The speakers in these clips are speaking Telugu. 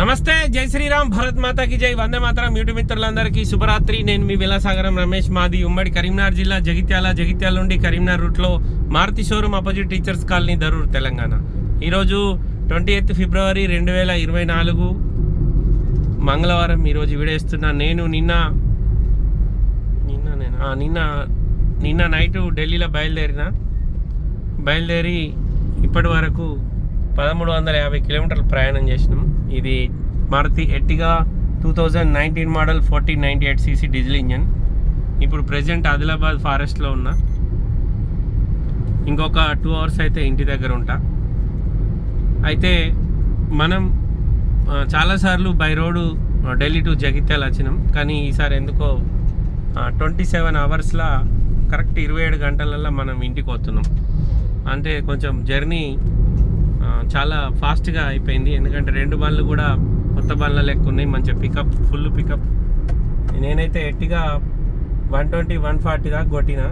నమస్తే జై శ్రీరామ్ భరత్ మాతాకి జై. వందే మాతరం యూట్యూబ్ మిత్రులందరికీ శుభరాత్రి. నేను మీ విలాసాగరం రమేష్ మాది ఉమ్మడి కరీంనగర్ జిల్లా జగిత్యాల జగిత్యాల నుండి కరీంనగర్ రూట్లో Maruti showroom opposite teachers colony Darur Telangana. ఈరోజు ట్వంటీ ఎయిత్ ఫిబ్రవరి రెండు వేల ఇరవై నాలుగు మంగళవారం ఈరోజు విడేస్తున్నా నేను నిన్న నిన్న నేను? నిన్న నిన్న నైటు ఢిల్లీలో బయలుదేరిన. బయలుదేరి ఇప్పటి వరకు పదమూడు వందల యాభై కిలోమీటర్లు ప్రయాణం చేసినాం. ఇది Maruti Ertiga two thousand nineteen model fourteen ninety eight CC diesel engine ఇప్పుడు ప్రజెంట్ ఆదిలాబాద్ ఫారెస్ట్లో ఉన్నా. ఇంకొక టూ అవర్స్ అయితే ఇంటి దగ్గర ఉంటా. అయితే మనం చాలాసార్లు by road Delhi to Jagtial వచ్చినాం. కానీ ఈసారి ఎందుకో ట్వంటీ సెవెన్ అవర్స్లో కరెక్ట్ ఇరవై ఏడు గంటలల్లో మనం ఇంటికి వస్తున్నాం. అంటే కొంచెం జర్నీ చాలా ఫాస్ట్గా అయిపోయింది. ఎందుకంటే రెండు బండ్లు కూడా కొత్త బండ్ల లెక్క ఉన్నాయి. మంచిగా పికప్ ఫుల్ పికప్ నేనైతే ఎట్టిగా వన్ ట్వంటీ వన్ ఫార్టీ దాకా కొట్టిన.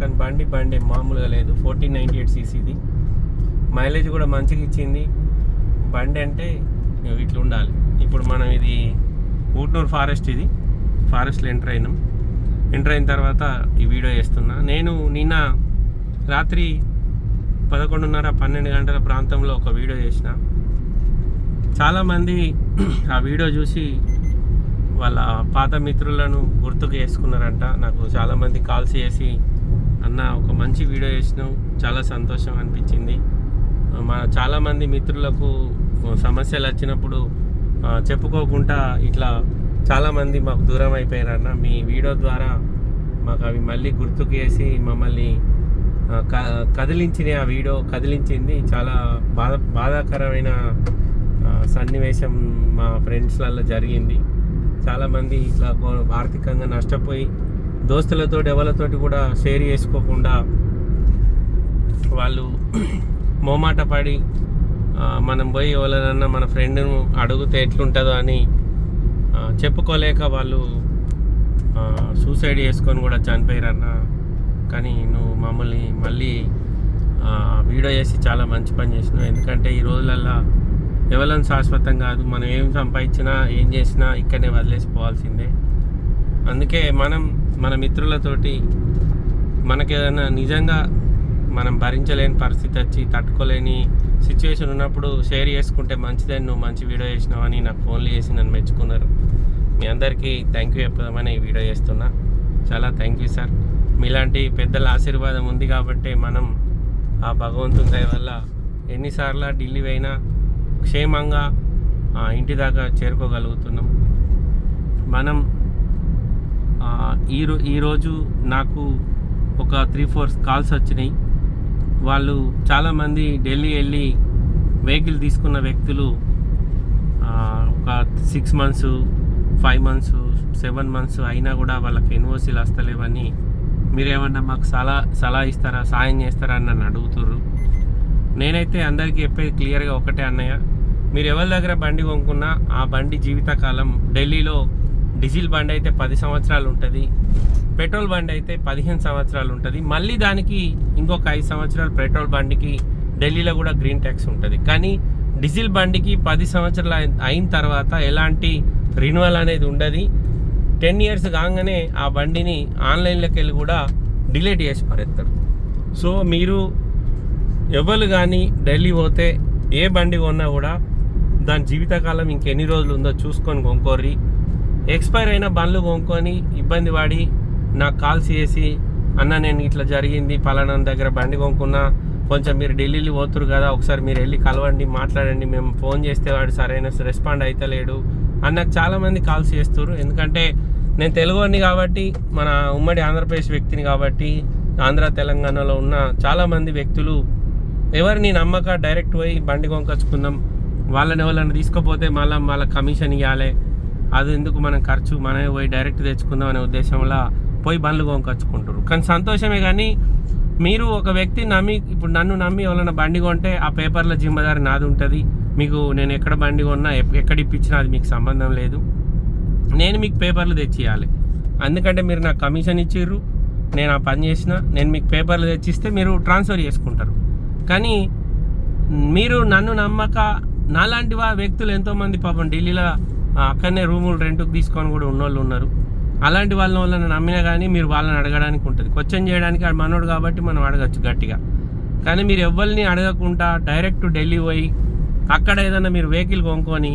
కానీ బండి బండి మామూలుగా లేదు. ఫోర్టీన్ నైంటీ ఎయిట్ సీసీది మైలేజ్ కూడా మంచిగా ఇచ్చింది. బండి అంటే ఇట్లా ఉండాలి. ఇప్పుడు మనం ఇది ఊట్నూరు ఫారెస్ట్ ఇది. ఫారెస్ట్లో ఎంటర్ అయినాం. ఎంటర్ అయిన తర్వాత ఈ వీడియో చేస్తున్నా. నేను నిన్న రాత్రి పదకొండున్నర పన్నెండు గంటల ప్రాంతంలో ఒక వీడియో చేసిన. చాలామంది ఆ వీడియో చూసి వాళ్ళ పాత మిత్రులను గుర్తుకు చేసుకున్నారంట. నాకు చాలామంది కాల్స్ చేసి అన్న ఒక మంచి వీడియో చేసినావు. చాలా సంతోషం అనిపించింది. మా చాలామంది మిత్రులకు సమస్యలు వచ్చినప్పుడు చెప్పుకోకుండా ఇట్లా చాలామంది మాకు దూరం అయిపోయారన్న. మీ వీడియో ద్వారా మాకు అవి మళ్ళీ గుర్తుకు చేసి మమ్మల్ని కదిలించిన ఆ వీడియో కదిలించింది. చాలా బాధ బాధాకరమైన సన్నివేశం మా ఫ్రెండ్స్లలో జరిగింది. చాలామంది ఇట్లా ఆర్థికంగా నష్టపోయి దోస్తులతో ఎవరితోటి కూడా షేర్ చేసుకోకుండా వాళ్ళు మోమాట పడి మనం పోయి ఎవరైనా మన ఫ్రెండ్ను అడిగితే ఎట్లుంటుందో అని చెప్పుకోలేక వాళ్ళు సూసైడ్ చేసుకొని కూడా చనిపోయారన్న కానీ నువ్వు మమ్మల్ని మళ్ళీ వీడియో చేసి చాలా మంచి పని చేసినావు. ఎందుకంటే ఈ రోజులల్లో ఎవరైనా శాశ్వతం కాదు. మనం ఏం సంపాదించినా ఏం చేసినా ఇక్కడనే వదిలేసిపోవాల్సిందే. అందుకే మనం మన మిత్రులతోటి మనకి ఏదైనా నిజంగా మనం భరించలేని పరిస్థితి వచ్చి తట్టుకోలేని సిచ్యువేషన్ ఉన్నప్పుడు షేర్ చేసుకుంటే మంచిదని నువ్వు మంచి వీడియో చేసినావని నాకు ఫోన్లు చేసి నన్ను మెచ్చుకున్నారు. మీ అందరికీ థ్యాంక్ యూ చెప్పదామని వీడియో చేస్తున్నా. చాలా థ్యాంక్ యూ సార్ మీలాంటి పెద్దల ఆశీర్వాదం ఉంది కాబట్టి మనం ఆ భగవంతుని దయ వల్ల ఎన్నిసార్లు ఢిల్లీ అయినా క్షేమంగా ఆ, ఇంటి దాకా చేరుకోగలుగుతున్నాం. మనం ఈరో ఈ ఈరోజు నాకు ఒక త్రీ ఫోర్ కాల్స్ వచ్చినాయి. వాళ్ళు చాలామంది ఢిల్లీ వెళ్ళి వెహికల్ తీసుకున్న వ్యక్తులు ఒక six months five months seven months అయినా కూడా వాళ్ళకి ఎన్ఓసీలు వస్తలేవని మీరేమన్నా మాకు సలహా సలహా ఇస్తారా సాయం చేస్తారా అని నన్ను అడుగుతుర్రు. నేనైతే అందరికీ చెప్పేది క్లియర్గా ఒకటే అన్నయ్య. మీరు ఎవరి దగ్గర బండి కొనుక్కున్నా ఆ బండి జీవితకాలం ఢిల్లీలో డీజిల్ బండి అయితే పది సంవత్సరాలు ఉంటుంది పెట్రోల్ బండి అయితే పదిహేను సంవత్సరాలు ఉంటుంది మళ్ళీ దానికి ఇంకొక ఐదు సంవత్సరాలు పెట్రోల్ బండికి ఢిల్లీలో కూడా గ్రీన్ ట్యాక్స్ ఉంటుంది. కానీ డీజిల్ బండికి పది సంవత్సరాలు అయిన- తర్వాత ఎలాంటి రిన్యువల్ అనేది ఉండదు. టెన్ ఇయర్స్ కాగానే ఆ బండిని ఆన్లైన్లోకి వెళ్ళి కూడా డిలీట్ చేసి పారేస్తారు సో మీరు ఎవరు కానీ ఢిల్లీ పోతే ఏ బండి కొన్నా కూడా దాని జీవితకాలం ఇంకెన్ని రోజులు ఉందో చూసుకొని కొనుక్కోర్రి. ఎక్స్పైర్ అయిన బండ్లు కొనుక్కొని ఇబ్బంది పడి నాకు కాల్స్ చేసి అన్న నేను ఇట్లా జరిగింది పలానా దగ్గర బండి కొనుక్కున్నా కొంచెం మీరు ఢిల్లీలో పోతురు కదా ఒకసారి మీరు వెళ్ళి కలవండి మాట్లాడండి మేము ఫోన్ చేస్తే వాడు సరైన రెస్పాండ్ అవుతలేడు అని నాకు చాలామంది కాల్స్ చేస్తారు ఎందుకంటే నేను తెలుగుని కాబట్టి మన ఉమ్మడి ఆంధ్రప్రదేశ్ వ్యక్తిని కాబట్టి ఆంధ్ర తెలంగాణలో ఉన్న చాలామంది వ్యక్తులు ఎవరిని నమ్మక డైరెక్ట్ పోయి బండి కొనుకొచ్చుకుందాం వాళ్ళని ఎవరైనా తీసుకుపోతే మళ్ళీ వాళ్ళ కమిషన్ ఇవ్వాలి అది ఎందుకు మనం ఖర్చు? మనమే పోయి డైరెక్ట్ తెచ్చుకుందాం అనే ఉద్దేశంలో పోయి బండ్లు కొనుకొచ్చుకుంటారు కానీ సంతోషమే కానీ మీరు ఒక వ్యక్తి నమ్మి ఇప్పుడు నన్ను నమ్మి ఎవరైనా బండి కొంటే ఆ పేపర్ల జిమ్మదారి నాది ఉంటుంది. మీకు నేను ఎక్కడ బండి కొన్నా ఎక్కడ ఇప్పించినా అది మీకు సంబంధం లేదు. నేను మీకు పేపర్లు తెచ్చియాలి ఎందుకంటే మీరు నాకు కమిషన్ ఇచ్చిర్రు నేను ఆ పని చేసిన నేను మీకు పేపర్లు తెచ్చిస్తే మీరు ట్రాన్స్ఫర్ చేసుకుంటారు. కానీ మీరు నన్ను నమ్మక నాలాంటి వా వ్యక్తులు ఎంతోమంది పాపం ఢిల్లీలో అక్కడనే రూములు రెంట్కి తీసుకొని కూడా ఉన్నోళ్ళు ఉన్నారు. అలాంటి వాళ్ళ వాళ్ళని నమ్మినా కానీ మీరు వాళ్ళని అడగడానికి ఉంటుంది. క్వశ్చన్ చేయడానికి మనోడు కాబట్టి మనం అడగచ్చు గట్టిగా. కానీ మీరు ఎవరిని అడగకుండా డైరెక్ట్ ఢిల్లీ పోయి అక్కడ ఏదైనా మీరు వెహికల్ కొనుక్కొని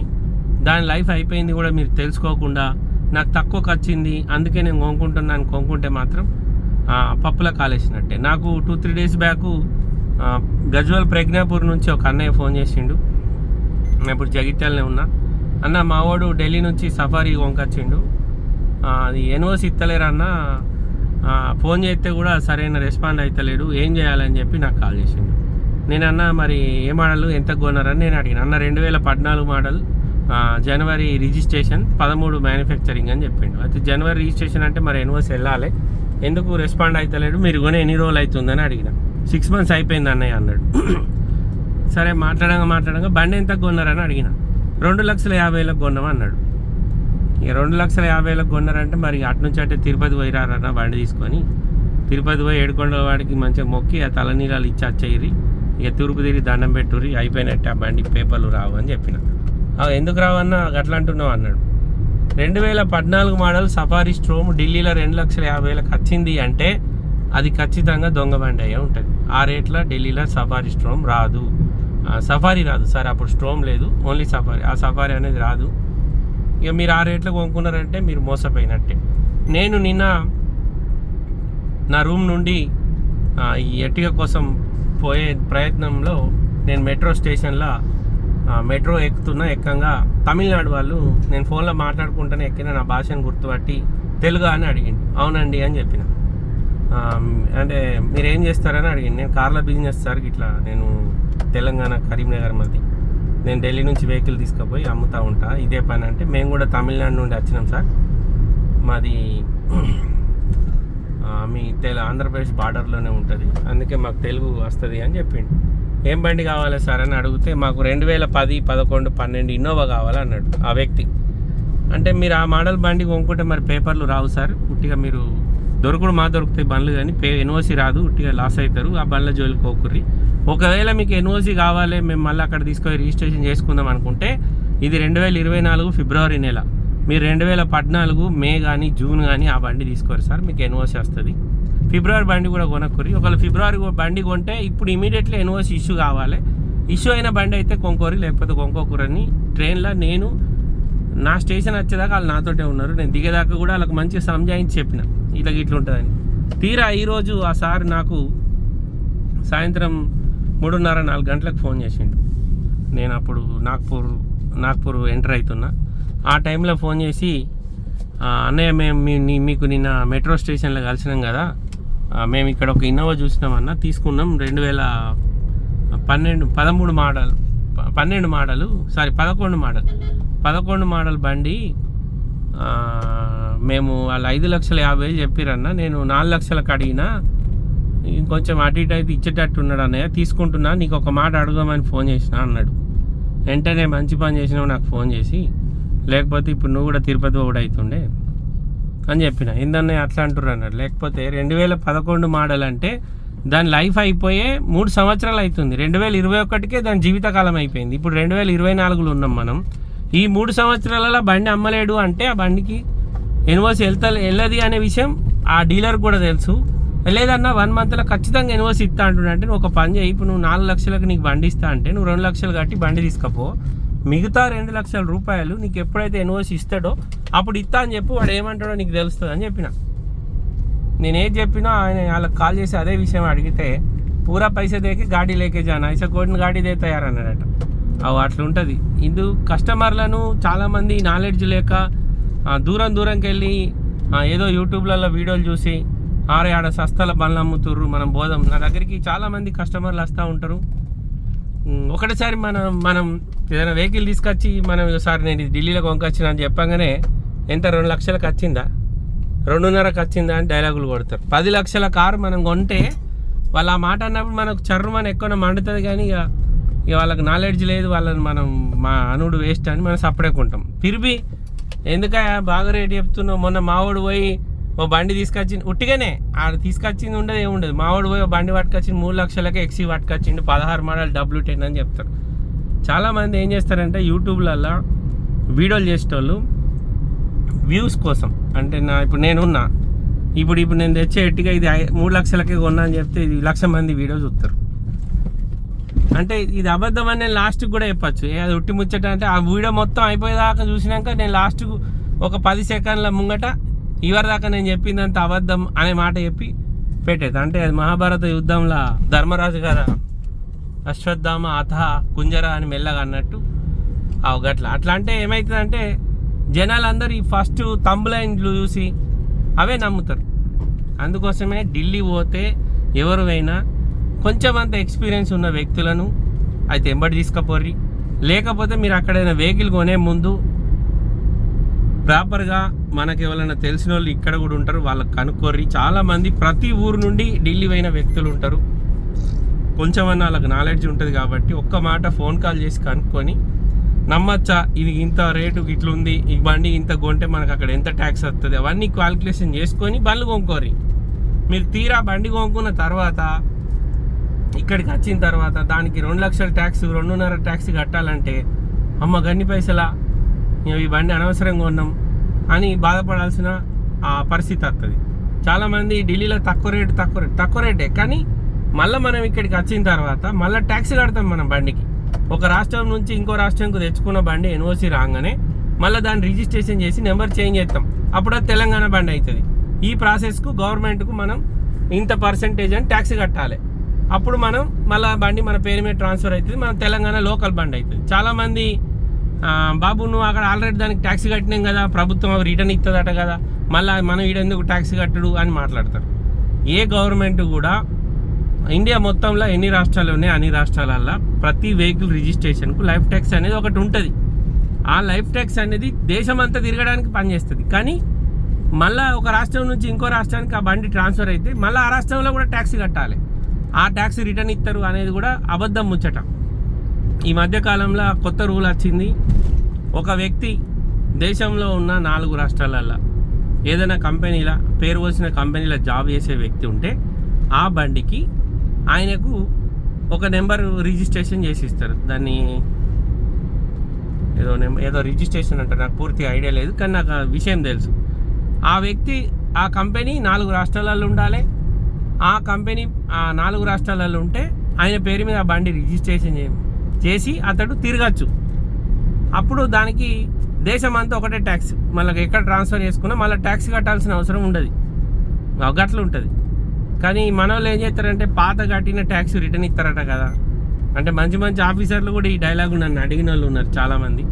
దాని లైఫ్ అయిపోయింది కూడా మీరు తెలుసుకోకుండా నాకు తక్కువ ఖర్చింది అందుకే నేను కొనుక్కుంటున్నాను కొనుక్కుంటే మాత్రం ఆ, పప్పుల కాలేసినట్టే. నాకు two three days back Gajwel Pragnapur నుంచి ఒక అన్నయ్య ఫోన్ చేసిండు. నేను ఇప్పుడు జగిత్యాలనే ఉన్నా. అన్న మావాడు ఢిల్లీ నుంచి సఫారీ కొనుకొచ్చిండు. అది ఎన్ఓసి ఇస్తలేరు అన్న. ఫోన్ చేస్తే కూడా సరైన రెస్పాండ్ అవుతలేడు ఏం చేయాలని చెప్పి నాకు కాల్ చేసిండు. నేను అన్న మరి ఏ మోడల్ ఎంత కొన్నారని నేను అడిగిన. అన్న రెండు వేల పద్నాలుగు మోడల్ జనవరి రిజిస్ట్రేషన్ పదమూడు మ్యానుఫ్యాక్చరింగ్ అని చెప్పిండు. అయితే జనవరి రిజిస్ట్రేషన్ అంటే మరి ఎన్వర్స్ వెళ్ళాలి. ఎందుకు రెస్పాండ్ అవుతలేడు మీరు కొని ఎన్ని రోజులు అవుతుందని అడిగిన. సిక్స్ మంత్స్ అయిపోయింది అన్నయ్య అన్నాడు. సరే మాట్లాడంగా మాట్లాడంగా బండి ఎంత కొన్నారని అడిగిన. రెండు లక్షల యాభై వేలకు కొన్నాం అన్నాడు. ఇక రెండు లక్షల యాభై వేలకు కొన్నారంటే మరి అటు నుంచి అంటే తిరుపతి పోయిరారన్న బండి తీసుకొని. తిరుపతి పోయి ఏడుకొండల వాడికి మంచిగా మొక్కి ఆ తలనీలాలు ఇచ్చి వచ్చేయిరి ఇక తూర్పు తిరిగి దండం పెట్టుర్రి అయిపోయినట్టు ఆ బండి పేపర్లు రావు అని చెప్పిన. ఎందుకు రావన్నా అట్లా అంటున్నావు అన్నాడు. రెండు వేల పద్నాలుగు మోడల్ సఫారీ స్ట్రోమ్ ఢిల్లీలో రెండు లక్షల యాభై వేలకు వచ్చింది అంటే అది ఖచ్చితంగా దొంగ బండి అయ్యే ఉంటుంది. ఆ రేట్లో ఢిల్లీలో సఫారీ స్ట్రోమ్ రాదు. సఫారీ రాదు. సార్ అప్పుడు స్ట్రోమ్ లేదు. Only Safari. ఆ సఫారీ అనేది రాదు. ఇక మీరు ఆ రేట్లో కొనుక్కున్నారంటే మీరు మోసపోయినట్టే. నేను నిన్న నా రూమ్ నుండి ఈ ఎట్టిక కోసం పోయే ప్రయత్నంలో నేను మెట్రో స్టేషన్లో మెట్రో ఎక్కుతున్నా ఎక్కంగా తమిళనాడు వాళ్ళు నేను ఫోన్లో మాట్లాడుకుంటూనే ఎక్కిన నా భాషను గుర్తుపట్టి తెలుగు అని అడిగింది అవునండి అని చెప్పిన. అంటే మీరు ఏం చేస్తారని అడిగింది నేను కార్ల బిజినెస్ సార్ ఇట్లా నేను తెలంగాణ కరీంనగర్ మధ్య. నేను ఢిల్లీ నుంచి వెహికల్ తీసుకుపోయి అమ్ముతా ఉంటా. ఇదే పని అంటే మేము కూడా తమిళనాడు నుండి వచ్చినాం సార్. మాది మీ తెల ఆంధ్రప్రదేశ్ బార్డర్లోనే ఉంటుంది. అందుకే మాకు తెలుగు వస్తుంది అని చెప్పిండు. ఏం బండి కావాలి సార్ అని అడిగితే మాకు రెండు వేల పది పదకొండు పన్నెండు ఇన్నోవా కావాలి అన్నాడు ఆ వ్యక్తి. అంటే మీరు ఆ మోడల్ బండి కొనుక్కుంటే మరి పేపర్లు రావు సార్. ఉట్టిగా మీరు దొరకడు మా దొరుకుతాయి బండ్లు కానీ. పే ఎన్ఓసి రాదు ఉట్టిగా లాస్ అవుతారు ఆ బండ్ల జోలికి కోకుర్రి ఒకవేళ మీకు ఎన్ఓసి కావాలి మేము మళ్ళీ అక్కడ తీసుకొని రిజిస్ట్రేషన్ చేసుకుందాం అనుకుంటే ఇది రెండు వేల ఇరవై నాలుగు ఫిబ్రవరి నెల. మీరు రెండు వేల పద్నాలుగు మే కానీ జూన్ కానీ ఆ బండి తీసుకోరు సార్. మీకు ఎన్ఓసి వస్తుంది ఫిబ్రవరి బండి కూడా కొనక్కురి ఒకవేళ ఫిబ్రవరి బండి కొంటే ఇప్పుడు ఇమీడియట్లీ ఎన్ఓసి ఇష్యూ కావాలి. ఇష్యూ అయిన బండి అయితే కొనుక్కోరి లేకపోతే కొనుక్కోకూరని ట్రైన్లో నేను నా స్టేషన్ వచ్చేదాకా వాళ్ళు నాతోటే ఉన్నారు. నేను దిగేదాకా కూడా వాళ్ళకి మంచిగా సంజాయించి చెప్పిన. ఇట్లా ఇట్లా ఉంటుందని. తీరా ఈరోజు ఆ సార్ నాకు సాయంత్రం మూడున్నర నాలుగు గంటలకు ఫోన్ చేసిండు. నేను అప్పుడు నాగ్పూర్ నాగ్పూర్ ఎంటర్ అవుతున్నా ఆ టైంలో ఫోన్ చేసి అన్నయ్య మేము మీ మీకు నిన్న మెట్రో స్టేషన్లో కలిసినాం కదా. మేము ఇక్కడ ఒక ఇన్నోవా చూసినామన్న తీసుకున్నాం. రెండు వేల పన్నెండు పదమూడు మోడల్ పన్నెండు మోడలు సారీ పదకొండు మోడల్. పదకొండు మోడల్ బండి మేము వాళ్ళు ఐదు లక్షల యాభై వేలు చెప్పిరన్న. నేను నాలుగు లక్షలకు అడిగినా ఇంకొంచెం అటు ఇటు అయితే ఇచ్చేటట్టు ఉన్నాడు అన్నయ్య. తీసుకుంటున్నా నీకు ఒక మాట అడగమని ఫోన్ చేసిన అన్నాడు. వెంటనే మంచి పని చేసినావు నాకు ఫోన్ చేసి లేకపోతే ఇప్పుడు నువ్వు కూడా తిరుపతి ఒకటి అవుతుండే అని చెప్పిన. ఏందన్నయ్య అట్లా అంటుర్రు అన్నారు లేకపోతే రెండు వేల పదకొండు మోడల్ అంటే దాని లైఫ్ అయిపోయే మూడు సంవత్సరాలు అవుతుంది రెండు వేల ఇరవై ఒకటికే దాని జీవితకాలం అయిపోయింది. ఇప్పుడు రెండు వేల ఇరవై నాలుగులో ఉన్నాం మనం. ఈ మూడు సంవత్సరాలలో బండి అమ్మలేడు అంటే ఆ బండికి ఎన్ఓసి వెళ్తా వెళ్ళది అనే విషయం ఆ డీలర్ కూడా తెలుసు. లేదన్నా వన్ మంత్లో ఖచ్చితంగా ఎన్ఓసి ఇస్తా అంటున్నా అంటే నువ్వు ఒక పని చేయి. ఇప్పుడు నువ్వు నాలుగు లక్షలకు నీకు బండి ఇస్తా అంటే నువ్వు రెండు లక్షలు కట్టి బండి తీసుకపో. మిగతా రెండు లక్షల రూపాయలు నీకు ఎప్పుడైతే ఎన్ఓసి ఇస్తాడో అప్పుడు ఇస్తా అని చెప్పి వాడు ఏమంటాడో నీకు తెలుస్తుంది అని చెప్పిన. నేను ఏది చెప్పినా ఆయన వాళ్ళకి కాల్ చేసి అదే విషయం అడిగితే పూరా పైసా దేకి గాడి లేకే జానా ఐసా కోటిని గాడి దే తయారన్నాడట. అవి అట్లా ఉంటుంది. ఇందు కస్టమర్లను చాలామంది నాలెడ్జ్ లేక దూరం దూరంకి వెళ్ళి ఏదో యూట్యూబ్లలో వీడియోలు చూసి ఆరే ఆడ సస్తాల బండ్లు అమ్ముతుర్రు మనం బోధం. నా దగ్గరికి చాలామంది కస్టమర్లు వస్తూ ఉంటారు. ఒకటేసారి మనం మనం ఏదైనా వెహికల్ తీసుకొచ్చి మనం ఒకసారి నేను ఇది ఢిల్లీలో కొనుకొచ్చిన అని చెప్పగానే ఎంత రెండు లక్షలకు వచ్చిందా? రెండున్నరకు వచ్చిందా అని డైలాగులు కొడతారు. పది లక్షల కారు మనం కొంటే వాళ్ళు ఆ మాట అన్నప్పుడు మనకు చర్మని ఎక్కువ మండుతుంది కానీ ఇక ఇక వాళ్ళకి నాలెడ్జ్ లేదు వాళ్ళని మనం మా అనుడు వేస్ట్ అని మనం సపరేకుంటాం. తిరిగి ఎందుక బాగా రేటు చెప్తున్నావు? మొన్న మావాడు పోయి ఓ బండి తీసుకొచ్చింది. ఉట్టిగానే. ఆడ తీసుకొచ్చింది ఉండదు ఏముండదు మావాడు పోయి బండి పట్టుకొచ్చింది మూడు లక్షలకే ఎక్సీ పట్టుకొచ్చిండు పదహారు మోడల్ డబ్ల్యూ టెన్ అని చెప్తారు. చాలామంది ఏం చేస్తారంటే యూట్యూబ్లల్లో వీడియోలు చేసేటోళ్ళు వ్యూస్ కోసం. అంటే నా ఇప్పుడు నేనున్నా. ఇప్పుడు ఇప్పుడు నేను తెచ్చే ఎట్టిగా ఇది ఐ- మూడు లక్షలకే కొన్నా అని చెప్తే ఇది లక్ష మంది వీడియో చూస్తారు. అంటే ఇది అబద్ధం అని నేను లాస్ట్కి కూడా చెప్పచ్చు. ఏ అది ఉట్టి ముచ్చట అంటే ఆ వీడియో మొత్తం అయిపోయేదాకా చూసినాక నేను లాస్ట్కు ఒక పది సెకండ్ల ముంగట ఇవరిదాకా నేను చెప్పిందంత అబద్ధం అనే మాట చెప్పి పెట్టేది. అంటే అది మహాభారత యుద్ధంలో ధర్మరాజు గారు అశ్వత్థామ అథ కుంజర అని మెల్లగా అన్నట్టు అవు గట్ల. అట్లా అంటే ఏమవుతుందంటే జనాలందరూ ఈ ఫస్ట్ తంబులైన్లు చూసి అవే నమ్ముతారు. అందుకోసమే ఢిల్లీ పోతే ఎవరు అయినా కొంచెం అంత ఎక్స్పీరియన్స్ ఉన్న వ్యక్తులను అయితే ఎంబడి తీసుకపోర్రి. లేకపోతే మీరు అక్కడైనా వెహికల్ కొనే ముందు ప్రాపర్గా మనకి ఎవరైనా తెలిసిన వాళ్ళు ఇక్కడ కూడా ఉంటారు వాళ్ళకి కనుక్కోర్రి. చాలామంది ప్రతి ఊరు నుండి ఢిల్లీ పోయిన వ్యక్తులు ఉంటారు. కొంచెమన్నా వాళ్ళకి నాలెడ్జ్ ఉంటుంది కాబట్టి ఒక్క మాట ఫోన్ కాల్ చేసి కనుక్కొని నమ్మచ్చా ఇది ఇంత రేటు ఇట్లుంది ఈ బండి ఇంత కొంటే మనకు అక్కడ ఎంత ట్యాక్స్ వస్తుంది? అవన్నీ క్వాలిక్యులేషన్ చేసుకొని బండ్లు కొనుక్కోరి మీరు తీరా బండి కొనుక్కున్న తర్వాత ఇక్కడికి వచ్చిన తర్వాత దానికి రెండు లక్షల ట్యాక్స్ రెండున్నర ట్యాక్స్ కట్టాలంటే అమ్మ గన్ని పైసలా? ఈ బండి అనవసరంగా ఉన్నాం అని బాధపడాల్సిన ఆ పరిస్థితి వస్తుంది చాలామంది ఢిల్లీలో తక్కువ రేటు తక్కువ రేటు తక్కువ రేటే. కానీ మళ్ళీ మనం ఇక్కడికి వచ్చిన తర్వాత మళ్ళీ ట్యాక్స్ కడతాం మనం బండికి. ఒక రాష్ట్రం నుంచి ఇంకో రాష్ట్రంకు తెచ్చుకున్న బండి ఎన్ఓసి రాగానే మళ్ళీ దాన్ని రిజిస్ట్రేషన్ చేసి నెంబర్ చేంజ్ చేస్తాం. అప్పుడు అది తెలంగాణ బండి అవుతుంది ఈ ప్రాసెస్కు గవర్నమెంట్కు మనం ఇంత పర్సెంటేజ్ అని ట్యాక్స్ కట్టాలి. అప్పుడు మనం మళ్ళీ బండి మన పేరు మీద ట్రాన్స్ఫర్ అవుతుంది మన తెలంగాణ లోకల్ బండి అవుతుంది చాలామంది బాబు నువ్వు అక్కడ ఆల్రెడీ దానికి ట్యాక్స్ కట్టినాం కదా ప్రభుత్వం అవి రిటర్న్ ఇస్తుందట కదా మళ్ళీ మనం ఈడెందుకు ట్యాక్స్ కట్టడు అని మాట్లాడతారు. ఏ గవర్నమెంట్ కూడా ఇండియా మొత్తంలో ఎన్ని రాష్ట్రాలు ఉన్నాయి అన్ని రాష్ట్రాలల్లో ప్రతి వెహికల్ రిజిస్ట్రేషన్కు లైఫ్ ట్యాక్స్ అనేది ఒకటి ఉంటుంది. ఆ లైఫ్ ట్యాక్స్ అనేది దేశం అంతా తిరగడానికి పనిచేస్తుంది. కానీ మళ్ళీ ఒక రాష్ట్రం నుంచి ఇంకో రాష్ట్రానికి ఆ బండి ట్రాన్స్ఫర్ అయితే మళ్ళీ ఆ రాష్ట్రంలో కూడా ట్యాక్సీ కట్టాలి. ఆ ట్యాక్సీ రిటర్న్ ఇస్తారు అనేది కూడా అబద్ధం ముచ్చట. ఈ మధ్యకాలంలో కొత్త రూల్ వచ్చింది. ఒక వ్యక్తి దేశంలో ఉన్న నాలుగు రాష్ట్రాలల్లో ఏదైనా కంపెనీల పేరు వచ్చిన కంపెనీలో జాబ్ చేసే వ్యక్తి ఉంటే ఆ బండికి ఆయనకు ఒక నెంబర్ రిజిస్ట్రేషన్ చేసి ఇస్తారు. దాన్ని ఏదో నెంబర్ ఏదో రిజిస్ట్రేషన్ అంటారు. నాకు పూర్తి ఐడియా లేదు కానీ నాకు విషయం తెలుసు. ఆ వ్యక్తి ఆ కంపెనీ నాలుగు రాష్ట్రాలలో ఉండాలి. ఆ కంపెనీ ఆ నాలుగు రాష్ట్రాలలో ఉంటే ఆయన పేరు మీద ఆ బండి రిజిస్ట్రేషన్ చే- చేసి అతడు తిరగచ్చు. అప్పుడు దానికి దేశం అంతా ఒకటే ట్యాక్స్. మళ్ళీ ఎక్కడ ట్రాన్స్ఫర్ చేసుకున్నా మళ్ళీ ట్యాక్స్ కట్టాల్సిన అవసరం ఉండదు. గట్ల ఉంటుంది. కానీ మన వాళ్ళు ఏం చేస్తారంటే పాత కట్టిన ట్యాక్స్ రిటర్న్ ఇస్తారట కదా. అంటే మంచి మంచి ఆఫీసర్లు కూడా ఈ డైలాగ్ నన్ను అడిగిన వాళ్ళు ఉన్నారు చాలామంది.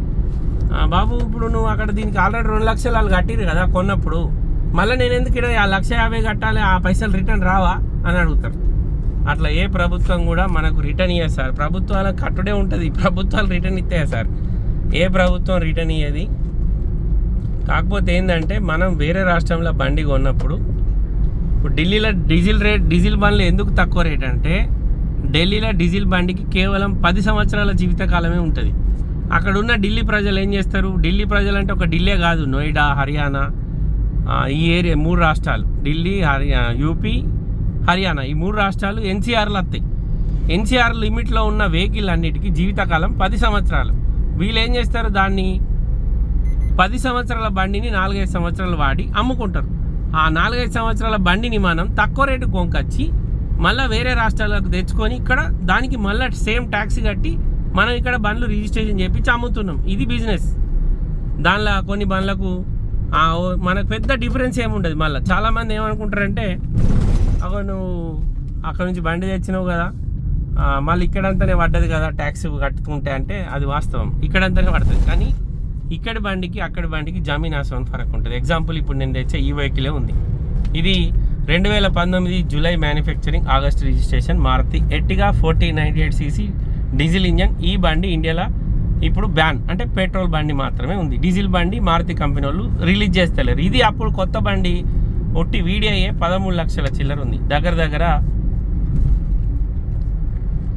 బాబు ఇప్పుడు నువ్వు అక్కడ దీనికి ఆల్రెడీ రెండు లక్షలు వాళ్ళు కట్టిరు కదా కొన్నప్పుడు. మళ్ళీ నేను ఎందుకు ఇక్కడ ఆ లక్ష యాభై కట్టాలి ఆ పైసలు రిటర్న్ రావా? అని అడుగుతారు. అట్లా ఏ ప్రభుత్వం కూడా మనకు రిటర్న్ ఇయ్యదు సార్. ప్రభుత్వాలకు కట్టుడే ఉంటుంది. ప్రభుత్వాలు రిటర్న్ ఇస్తాయి సార్? ఏ ప్రభుత్వం రిటర్న్ ఇయ్యది? కాకపోతే ఏంటంటే మనం వేరే రాష్ట్రంలో బండి కొన్నప్పుడు ఇప్పుడు ఢిల్లీలో డీజిల్ రేట్ డీజిల్ బండ్లు ఎందుకు తక్కువ రేట్ అంటే ఢిల్లీలో డీజిల్ బండికి కేవలం పది సంవత్సరాల జీవితకాలమే ఉంటుంది. అక్కడ ఉన్న ఢిల్లీ ప్రజలు ఏం చేస్తారు? ఢిల్లీ ప్రజలు అంటే ఒక ఢిల్లీ కాదు. నోయిడా హర్యానా ఈ ఏరియా మూడు రాష్ట్రాలు. ఢిల్లీ హర్యా యూపీ హర్యానా. ఈ మూడు రాష్ట్రాలు ఎన్సీఆర్లు వస్తాయి ఎన్సీఆర్ లిమిట్లో ఉన్న వెహికల్ అన్నిటికీ జీవితకాలం పది సంవత్సరాలు. వీళ్ళు ఏం చేస్తారు దాన్ని? పది సంవత్సరాల బండిని నాలుగైదు సంవత్సరాలు వాడి అమ్ముకుంటారు. ఆ నాలుగైదు సంవత్సరాల బండిని మనం తక్కువ రేటు కొనుకొచ్చి మళ్ళీ వేరే రాష్ట్రాలకు తెచ్చుకొని ఇక్కడ దానికి మళ్ళీ సేమ్ ట్యాక్స్ కట్టి మనం ఇక్కడ బండ్లు రిజిస్ట్రేషన్ చేపించి అమ్ముతున్నాం. ఇది బిజినెస్. దానిలో కొన్ని బండ్లకు మనకు పెద్ద డిఫరెన్స్ ఏముండదు మళ్ళీ. చాలామంది ఏమనుకుంటారంటే అగో నువ్వు అక్కడ నుంచి బండి తెచ్చినావు కదా. మళ్ళీ ఇక్కడంతానే పడ్డది కదా ట్యాక్సీ కట్టుకుంటే అంటే అది వాస్తవం. ఇక్కడంతానే పడుతుంది. కానీ ఇక్కడ బండికి అక్కడ బండికి జమీన్ ఆసమన్ ఫరక్ ఉంటుంది. ఎగ్జాంపుల్ ఇప్పుడు నేను తెచ్చే ఈ వెహికలే ఉంది. ఇది రెండు వేల పంతొమ్మిది July manufacturing August registration Maruti Ertiga forty ninety eight CC diesel engine. ఈ బండి ఇండియాలో ఇప్పుడు బ్యాన్. అంటే పెట్రోల్ బండి మాత్రమే ఉంది. డీజిల్ బండి మారుతి కంపెనీ వాళ్ళు రిలీజ్ చేస్తలేరు. ఇది అప్పుడు కొత్త బండి. ఒట్టి వీడియోయే పదమూడు లక్షల చిల్లర ఉంది. దగ్గర దగ్గర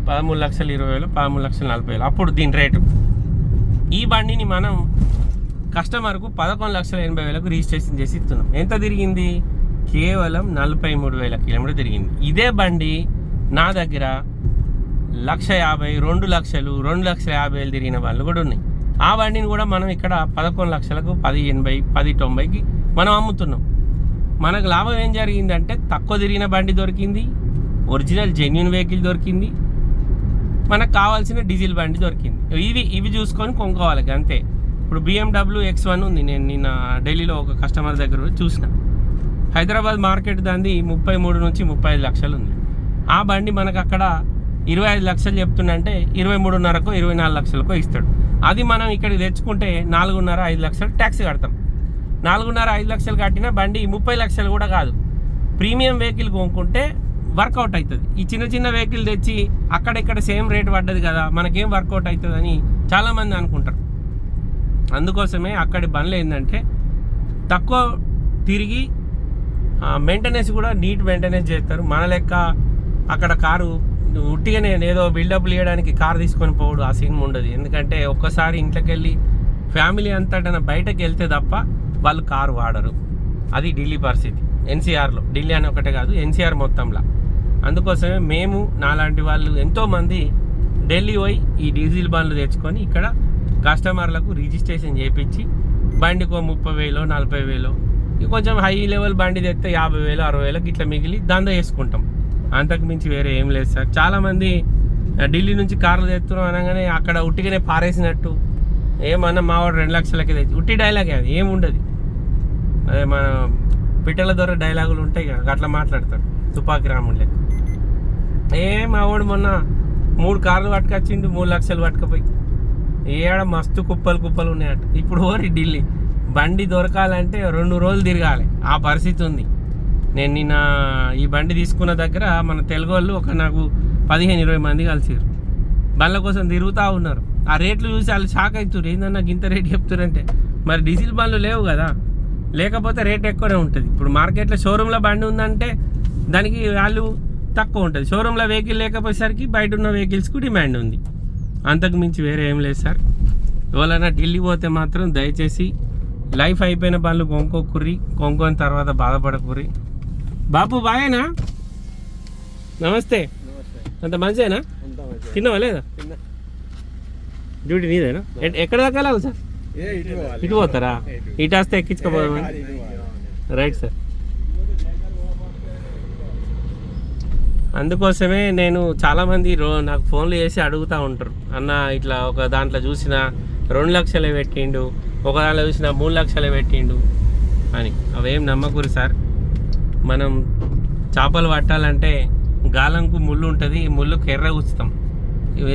పదమూడు లక్షల ఇరవై వేలు పదమూడు లక్షల నలభై వేలు. అప్పుడు దీని రేటు. ఈ బండిని మనం కస్టమర్కు పదకొండు లక్షల ఎనభై వేలకు రిజిస్ట్రేషన్ చేసి ఇస్తున్నాం. ఎంత తిరిగింది? కేవలం నలభై మూడు వేల కిలోమీటర్ తిరిగింది. ఇదే బండి నా దగ్గర లక్ష యాభై రెండు లక్షలు రెండు లక్షల యాభై వేలు తిరిగిన వాళ్ళు కూడా ఉన్నాయి. ఆ బండిని కూడా మనం ఇక్కడ పదకొండు లక్షలకు పది ఎనభై పది తొంభైకి మనం అమ్ముతున్నాం. మనకు లాభం ఏం జరిగిందంటే తక్కువ తిరిగిన బండి దొరికింది ఒరిజినల్ జెన్యున్ వెహికల్ దొరికింది మనకు కావాల్సిన డీజిల్ బండి దొరికింది. ఇవి ఇవి చూసుకొని కొనుక్కోవాలి అంతే. ఇప్పుడు బిఎండబ్ల్యూ ఎక్స్ వన్ ఉంది నేను నిన్న ఢిల్లీలో ఒక కస్టమర్ దగ్గర చూసిన. హైదరాబాద్ మార్కెట్ దాన్ని ముప్పై మూడు నుంచి ముప్పై ఐదు లక్షలు ఉంది. ఆ బండి మనకు అక్కడ ఇరవై ఐదు లక్షలు చెప్తుండంటే ఇరవై మూడున్నరకు ఇరవై నాలుగు లక్షలకు ఇస్తాడు. అది మనం ఇక్కడికి తెచ్చుకుంటే నాలుగున్నర ఐదు లక్షలు ట్యాక్స్ కడతాం. నాలుగున్నర ఐదు లక్షలు కట్టిన బండి ముప్పై లక్షలు కూడా కాదు. ప్రీమియం వెహికల్ కొనుక్కుంటే వర్కౌట్ అవుతుంది. ఈ చిన్న చిన్న వెహికల్ తెచ్చి అక్కడ ఇక్కడ సేమ్ రేట్ పడ్డది కదా మనకేం వర్కౌట్ అవుతుంది అని చాలామంది అనుకుంటారు. అందుకోసమే అక్కడి బండ్లు ఏంటంటే తక్కువ తిరిగి మెయింటెనెన్స్ కూడా నీట్ మెయింటెనెన్స్ చేస్తారు. మన లెక్క అక్కడ కారు ఉట్టిగానే ఏదో బిల్డప్లు ఇవ్వడానికి కారు తీసుకొని పోవడు ఆ సీన్ ఉండదు. ఎందుకంటే ఒక్కసారి ఇంట్లోకి వెళ్ళి ఫ్యామిలీ అంతటా బయటకు వెళ్తే తప్ప వాళ్ళు కారు వాడరు. అది ఢిల్లీ పరిస్థితి. ఎన్సీఆర్లో. ఢిల్లీ అని ఒకటే కాదు ఎన్సీఆర్ మొత్తంలో. అందుకోసమే మేము నాలాంటి వాళ్ళు ఎంతోమంది ఢిల్లీ పోయి ఈ డీజిల్ బండ్లు తెచ్చుకొని ఇక్కడ కస్టమర్లకు రిజిస్ట్రేషన్ చేయించి బండికో ముప్పై వేలో నలభై వేలో కొంచెం హై లెవెల్ బండి తెస్తే యాభై వేలు అరవై వేలకు ఇట్లా మిగిలి దంద వేసుకుంటాం అంతకు మించి వేరే ఏం లేదు సార్. చాలామంది ఢిల్లీ నుంచి కార్లు తెస్తున్నాం అనగానే అక్కడ ఉట్టిగానే పారేసినట్టు. ఏమన్నా మావాడు రెండు లక్షలకి తెచ్చి ఉట్టి డైలాగే అది ఏముండదు. అదే మన పిట్టల ద్వారా డైలాగులు ఉంటాయి కదా అట్లా మాట్లాడతాడు. తుపాకి రాముడు ఏ మావాడు మొన్న మూడు కార్లు పట్టుకొచ్చిండు మూడు లక్షలు పట్టుకపోయి. ఏడ మస్తు కుప్పలు కుప్పలు ఉన్నాయట. ఇప్పుడు ఓరి ఢిల్లీ బండి దొరకాలంటే రెండు రోజులు తిరగాలి. ఆ పరిస్థితి ఉంది. నేను నిన్న ఈ బండి తీసుకున్న దగ్గర మన తెలుగు వాళ్ళు ఒక నాకు పదిహేను ఇరవై మంది కలిసిరు బండ్ల కోసం తిరుగుతూ ఉన్నారు. ఆ రేట్లు చూసి వాళ్ళు షాక్ అవుతారు ఏందన్నా నాకు ఇంత రేట్ చెప్తారంటే మరి డీజిల్ బండ్లు లేవు కదా. లేకపోతే రేట్ ఎక్కువనే ఉంటుంది. ఇప్పుడు మార్కెట్లో షోరూంలో బండి ఉందంటే దానికి వాల్యూ తక్కువ ఉంటుంది. షోరూంలో వెహికల్ లేకపోయేసరికి బయట ఉన్న వెహికల్స్కి డిమాండ్ ఉంది. అంతకు మించి వేరే ఏం లేదు సార్. ఎవరైనా ఢిల్లీ పోతే మాత్రం దయచేసి లైఫ్ అయిపోయిన బండ్లు కొనుక్కోకుర్రి కొనుక్కొని తర్వాత బాధపడకుర్రి. బాపు బాయేనా? నమస్తే. అంత మంచిదేనా తిన్నావా లేదా? డ్యూటీ నీదేనా? ఎక్కడ దాకా వెళ్ళాలి సార్? ఇటు పోతారా ఇటు వస్తే ఎక్కించుకోపోదామా రైట్ సార్. అందుకోసమే నేను చాలామంది రో నాకు ఫోన్లు చేసి అడుగుతూ ఉంటారు. అన్న ఇట్లా ఒక దాంట్లో చూసిన రెండు లక్షలే పెట్టిండు ఒక దాంట్లో చూసిన మూడు లక్షలే పెట్టిండు అని. అవేం నమ్మకూరు సార్. మనం చేపలు పట్టాలంటే గాలంకు ముళ్ళు ఉంటుంది ఈ ముళ్ళుకు ఎర్ర గుచ్చుతాం.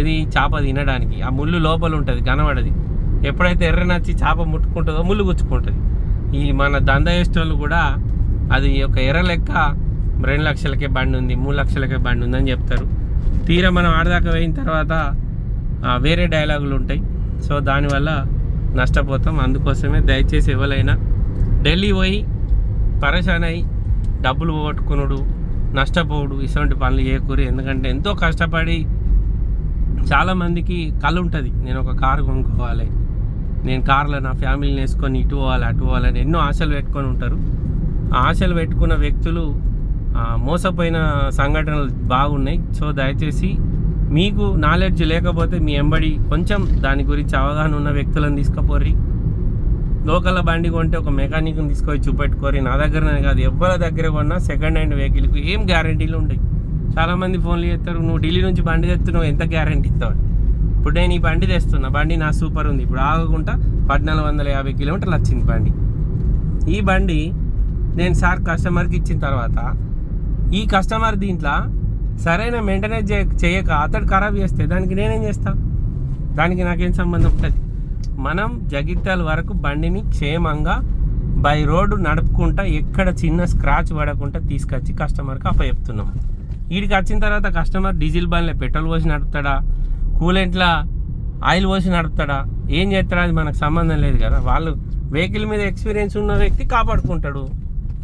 ఇది చేప తినడానికి. ఆ ముళ్ళు లోపల ఉంటుంది కనబడది. ఎప్పుడైతే ఎర్ర నచ్చి చేప ముట్టుకుంటుందో ముళ్ళు గుచ్చుకుంటుంది. ఈ మన దంద వేసేటోళ్ళు కూడా అది ఒక ఎర్ర లెక్క రెండు లక్షలకే బండి ఉంది మూడు లక్షలకే బండి ఉంది అని చెప్తారు. తీరా మనం ఆడదాకా వేయిన తర్వాత వేరే డైలాగులు ఉంటాయి. సో దానివల్ల నష్టపోతాం. అందుకోసమే దయచేసి ఎవరైనా ఢిల్లీ పోయి పరేషాన్ అయి డబ్బులు పోగొట్టుకునుడు నష్టపోవుడు ఇటువంటి పనులు చేయకూరు. ఎందుకంటే ఎంతో కష్టపడి చాలామందికి కళ ఉంటుంది. నేను ఒక కారు కొనుక్కోవాలి. నేను కార్లో నా ఫ్యామిలీని వేసుకొని ఇటు పోవాలి అటు పోవాలని ఎన్నో ఆశలు పెట్టుకొని ఉంటారు. ఆ ఆశలు పెట్టుకున్న వ్యక్తులు మోసపోయిన సంఘటనలు బాగున్నాయి. సో దయచేసి మీకు నాలెడ్జ్ లేకపోతే మీ ఎంబడి కొంచెం దాని గురించి అవగాహన ఉన్న వ్యక్తులను తీసుకుపోర్రి. లోకల్ బండి కొంటే ఒక మెకానిక్ని తీసుకొని చూపెట్టుకోరి నా దగ్గరనే కాదు ఎవరి దగ్గర కొన్నా సెకండ్ హ్యాండ్ వెహికల్కి ఏం గ్యారంటీలు ఉండవు చాలామంది ఫోన్లు చేస్తారు నువ్వు ఢిల్లీ నుంచి బండి తెస్తున్నావు ఎంత గ్యారంటీ ఇస్తావు? ఇప్పుడు నేను ఈ బండి తెస్తున్నా. బండి నా సూపర్ ఉంది. ఇప్పుడు ఆగకుండా పద్నాలుగు వందల యాభై కిలోమీటర్లు వచ్చింది బండి. ఈ బండి నేను సార్ కస్టమర్కి ఇచ్చిన తర్వాత ఈ కస్టమర్ దీంట్లో సరైన మెయింటెనెన్స్ చేయ చేయక అతడు ఖరాబ్ చేస్తే దానికి నేనేం చేస్తా? దానికి నాకేం సంబంధం ఉంటుంది? మనం జగిత్యాల వరకు బండిని క్షేమంగా బై రోడ్డు నడుపుకుంటా ఎక్కడ చిన్న స్క్రాచ్ పడకుండా తీసుకొచ్చి కస్టమర్కి అప్పచెప్తున్నాం. వీడికి వచ్చిన తర్వాత కస్టమర్ డీజిల్ బండ్లో పెట్రోల్ పోసి నడుపుతాడా? కూలెంట్లా ఆయిల్ పోసి నడుపుతాడా? ఏం చేస్తాడా అది మనకు సంబంధం లేదు కదా. వాళ్ళు వెహికల్ మీద ఎక్స్పీరియన్స్ ఉన్న వ్యక్తి కాపాడుకుంటాడు.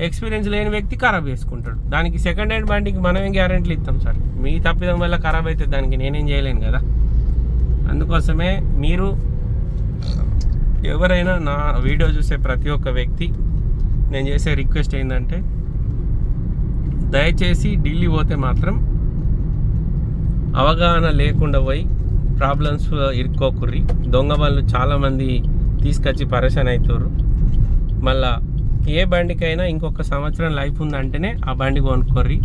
ఎక్స్పీరియన్స్ లేని వ్యక్తి ఖరాబ్ చేసుకుంటాడు. దానికి సెకండ్ హ్యాండ్ బండికి మనమేం గ్యారెంటీలు ఇస్తాం సార్? మీ తప్పిదం వల్ల ఖరాబ్ అయితే దానికి నేనేం చేయలేను కదా. అందుకోసమే మీరు ఎవరైనా నా వీడియో చూసే ప్రతి ఒక్క వ్యక్తి నేను చేసే రిక్వెస్ట్ ఏంటంటే దయచేసి ఢిల్లీ పోతే మాత్రం అవగాహన లేకుండా పోయి ప్రాబ్లమ్స్ ఇరుక్కోకుర్రి. దొంగ వాళ్ళు చాలామంది తీసుకొచ్చి పరేషాన్ అవుతారు మళ్ళా ఏ బండికైనా ఇంకొక సంవత్సరం లైఫ్ ఉందంటేనే ఆ బండి కొనుక్కోర్రి.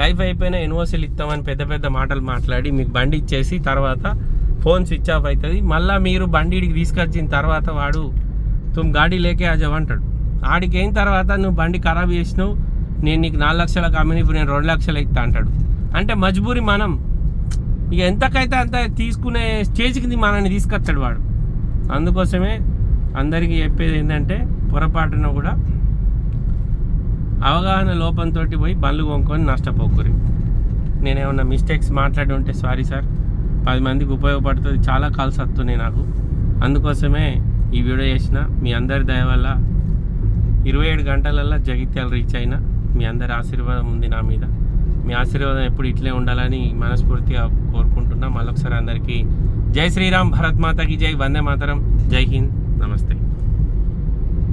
లైఫ్ అయిపోయినా యూనివర్సిటీలు ఇస్తామని పెద్ద పెద్ద మాటలు మాట్లాడి మీకు బండి ఇచ్చేసి తర్వాత ఫోన్ స్విచ్ ఆఫ్ అవుతుంది మళ్ళీ మీరు బండికి తీసుకొచ్చిన తర్వాత వాడు తుమ్ గాడి లేకే అజవంటాడు ఆడికి అయిన తర్వాత నువ్వు బండి ఖరాబ్ చేసినావు నేను నీకు నాలుగు లక్షలకు అమ్మిన ఇప్పుడు నేను రెండు లక్షలు ఇస్తా అంటాడు. అంటే మజ్బూరి మనం ఇక ఎంతకైతే అంత తీసుకునే స్టేజ్కి మనల్ని తీసుకొచ్చాడు వాడు. అందుకోసమే అందరికీ చెప్పేది ఏంటంటే పొరపాటున కూడా అవగాహన లోపంతో పోయి బండ్లు కొనుక్కొని నష్టపోకూరి నేనేమన్నా మిస్టేక్స్ మాట్లాడి ఉంటే సారీ సార్. పది మందికి ఉపయోగపడుతుంది. చాలా కాల్స్ వస్తున్నాయి నాకు. అందుకోసమే ఈ వీడియో చేసిన మీ అందరి దయ వల్ల ఇరవై ఏడు గంటలల్లో జగిత్యాలు రీచ్ అయినా మీ అందరి ఆశీర్వాదం ఉంది నా మీద. మీ ఆశీర్వాదం ఎప్పుడు ఇట్లే ఉండాలని మనస్ఫూర్తిగా కోరుకుంటున్నా. మళ్ళొకసారి అందరికీ జై శ్రీరామ్ భరత్ మాతకి జై వందే మాతరం. జై హింద్. నమస్తే.